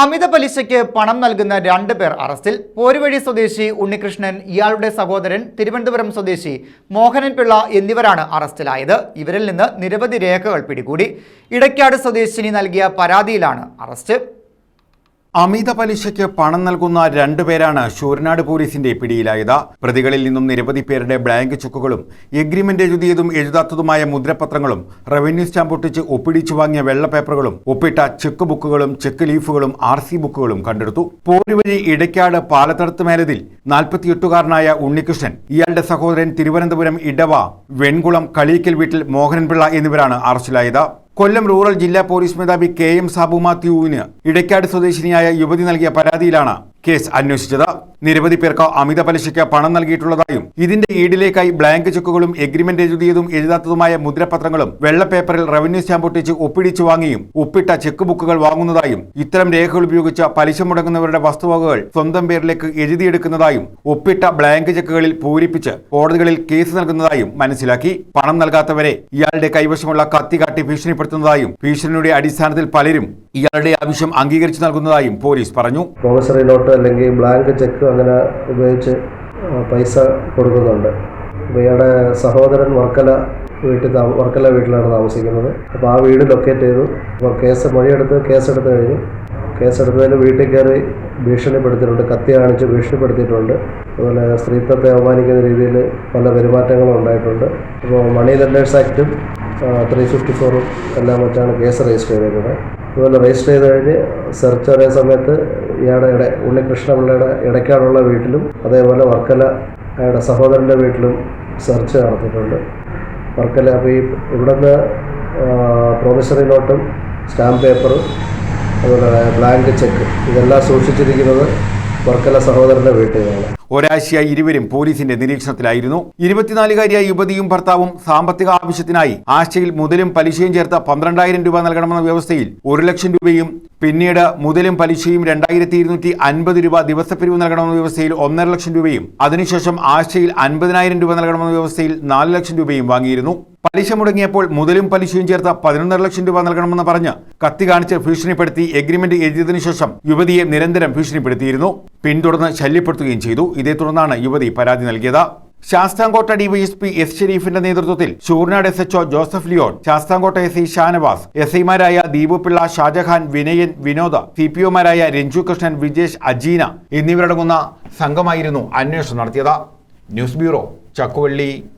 അമിത പലിശയ്ക്ക് പണം നൽകുന്ന രണ്ട് പേർ അറസ്റ്റിൽ. പോരുവഴി സ്വദേശി ഉണ്ണികൃഷ്ണൻ ഇയാളുടെ സഹോദരൻ തിരുവനന്തപുരം സ്വദേശി മോഹനൻ പിള്ള എന്നിവരാണ് അറസ്റ്റിലായത്. ഇവരിൽ നിന്ന് നിരവധി രേഖകൾ പിടികൂടി. ഇടയ്ക്കാട് സ്വദേശിനി നൽകിയ പരാതിയിലാണ് അറസ്റ്റ്. അമിത പലിശയ്ക്ക് പണം നൽകുന്ന രണ്ടുപേരാണ് ശൂരനാട് പോലീസിന്റെ പിടിയിലായത്. പ്രതികളിൽ നിന്നും നിരവധി പേരുടെ ബ്ലാങ്ക് ചെക്കുകളും എഗ്രിമെന്റ് എഴുതിയതും എഴുതാത്തതുമായ മുദ്രപത്രങ്ങളും റവന്യൂ സ്റ്റാമ്പ് ഒട്ടിച്ച് ഒപ്പിടിച്ചു വാങ്ങിയ വെള്ള പേപ്പറുകളും ഒപ്പിട്ട ചെക്ക് ബുക്കുകളും ചെക്ക് ലീഫുകളും ആർ സി ബുക്കുകളും കണ്ടെടുത്തു. പോരുവഴി ഇടയ്ക്കാട് പാലത്തടത്ത് മേലതിൽ നാൽപ്പത്തിയെട്ടുകാരനായ ഉണ്ണികൃഷ്ണൻ ഇയാളുടെ സഹോദരൻ തിരുവനന്തപുരം ഇടവ വെൺകുളം കളിയിക്കൽ വീട്ടിൽ മോഹനൻപിള്ള എന്നിവരാണ് അറസ്റ്റിലായത്. കൊല്ലം റൂറൽ ജില്ലാ പോലീസ് മേധാവി കെ എം സാബു മാത്യുവിന് ഇടയ്ക്കാട് സ്വദേശിനിയായ യുവതി നൽകിയ പരാതിയിലാണ് കേസ് അന്വേഷിച്ചത്. നിരവധി പേർക്ക് അമിത പലിശയ്ക്ക് പണം നൽകിയിട്ടുള്ളതായും ഇതിന്റെ ഈടിലേക്കായി ബ്ലാങ്ക് ചെക്കുകളും എഗ്രിമെന്റ് എഴുതിയതും എഴുതാത്തതുമായ മുദ്രപത്രങ്ങളും വെള്ളപ്പേപ്പറിൽ റവന്യൂ സ്റ്റാമ്പ് ഒട്ടിച്ച് ഒപ്പിടിച്ചു വാങ്ങിയും ഒപ്പിട്ട ചെക്ക് ബുക്കുകൾ വാങ്ങുന്നതായും ഇത്തരം രേഖകൾ ഉപയോഗിച്ച് പലിശ മുടങ്ങുന്നവരുടെ വസ്തുവകകൾ സ്വന്തം പേരിലേക്ക് എഴുതിയെടുക്കുന്നതായും ഒപ്പിട്ട ബ്ലാങ്ക് ചെക്കുകളിൽ പൂരിപ്പിച്ച് കോടതികളിൽ കേസ് നൽകുന്നതായും മനസ്സിലാക്കി. പണം നൽകാത്തവരെ ഇയാളുടെ കൈവശമുള്ള കത്തി കാട്ടി ഭീഷണിപ്പെടുത്തുന്നതായും ഭീഷണിയുടെ അടിസ്ഥാനത്തിൽ പലരും ഇയാളുടെ ആവശ്യം അംഗീകരിച്ചു നൽകുന്നതായും പോലീസ് പറഞ്ഞു. പ്രോമിസറി നോട്ട് അല്ലെങ്കിൽ ബ്ലാങ്ക് ചെക്ക് അങ്ങനെ ഉപയോഗിച്ച് പൈസ കൊടുക്കുന്നുണ്ട്. ഇവയുടെ സഹോദരൻ വർക്കല വീട്ടിൽ വർക്കല വീട്ടിലാണ് താമസിക്കുന്നത്. അപ്പോൾ ആ വീട് ലൊക്കേറ്റ് ചെയ്തു. അപ്പോൾ കേസ് മൊഴിയെടുത്ത് കേസെടുത്ത് കഴിഞ്ഞു. കേസെടുത്തതിന് വീട്ടിൽ കയറി ഭീഷണിപ്പെടുത്തിയിട്ടുണ്ട്. കത്തി കാണിച്ച് ഭീഷണിപ്പെടുത്തിയിട്ടുണ്ട്. അതുപോലെ സ്ത്രീത്വത്തെ അവമാനിക്കുന്ന രീതിയിൽ പല പെരുമാറ്റങ്ങളും ഉണ്ടായിട്ടുണ്ട്. അപ്പോൾ മണി ലെൻഡേഴ്സ് ആക്റ്റും ത്രീ ഫിഫ്റ്റി ഫോറും എല്ലാം വെച്ചാണ് കേസ് രജിസ്റ്റർ ചെയ്തേക്കുന്നത് അതുപോലെ രജിസ്റ്റർ ചെയ്ത് കഴിഞ്ഞ് സെർച്ച് ഒരേ സമയത്ത് ഇയാളുടെ ഇട ഉണ്ണികൃഷ്ണപിള്ളയുടെ ഇടയ്ക്കാടുള്ള വീട്ടിലും അതേപോലെ വർക്കല അയാളുടെ സഹോദരന്റെ വീട്ടിലും സെർച്ച് നടത്തിയിട്ടുണ്ട്. വർക്കല അപ്പോൾ ഈ ഇവിടുന്ന് പ്രോമിസറി നോട്ടും സ്റ്റാമ്പ് പേപ്പറും അതുപോലെ ബ്ലാങ്ക് ചെക്ക് ഇതെല്ലാം സൂക്ഷിച്ചിരിക്കുന്നത് വർക്കല സഹോദരന്റെ വീട്ടിൽ നിന്നാണ്. ഒരാഴ്ചയായി ഇരുവരും പോലീസിന്റെ നിരീക്ഷണത്തിലായിരുന്നു. ഇരുപത്തിനാലുകാരിയായ യുവതിയും ഭർത്താവും സാമ്പത്തിക ആവശ്യത്തിനായി ആഴ്ചയിൽ മുതലും പലിശയും ചേർത്ത പന്ത്രണ്ടായിരം രൂപ നൽകണമെന്ന വ്യവസ്ഥയിൽ ഒരു ലക്ഷം രൂപയും പിന്നീട് മുതലും പലിശയും രണ്ടായിരത്തി ഇരുന്നൂറ്റി അൻപത് രൂപ ദിവസപ്പിരിവ് നൽകണമെന്ന വ്യവസ്ഥയിൽ ഒന്നര ലക്ഷം രൂപയും അതിനുശേഷം ആഴ്ചയിൽ അൻപതിനായിരം രൂപ നൽകണമെന്ന വ്യവസ്ഥയിൽ നാല് ലക്ഷം രൂപയും വാങ്ങിയിരുന്നു. പലിശ മുടങ്ങിയപ്പോൾ മുതലും പലിശയും ചേർത്ത പതിനൊന്നര ലക്ഷം രൂപ നൽകണമെന്ന് പറഞ്ഞ് കത്തി കാണിച്ച് ഭീഷണിപ്പെടുത്തി എഗ്രിമെന്റ് എഴുതിയതിനു ശേഷം യുവതിയെ നിരന്തരം ഭീഷണിപ്പെടുത്തിയിരുന്നു. പിന്തുടർന്ന് ശല്യപ്പെടുത്തുകയും ചെയ്തു. ഇതേ തുടർന്നാണ് യുവതി പരാതി നൽകിയത്. ശാസ്താംകോട്ട ഡിവൈഎസ്പി എസ് ഷെരീഫിന്റെ നേതൃത്വത്തിൽ Shoornad S HO Joseph Leon Sasthamkotta S I Shanavas S ഐമാരായ ദീപു പിള്ള ഷാജഹാൻ വിനയൻ വിനോദ സി പി ഒമാരായ രഞ്ജു കൃഷ്ണൻ വിജേഷ് അജീന എന്നിവരടങ്ങുന്ന സംഘമായിരുന്നു അന്വേഷണം നടത്തിയത്. News bureau Chakkuvally.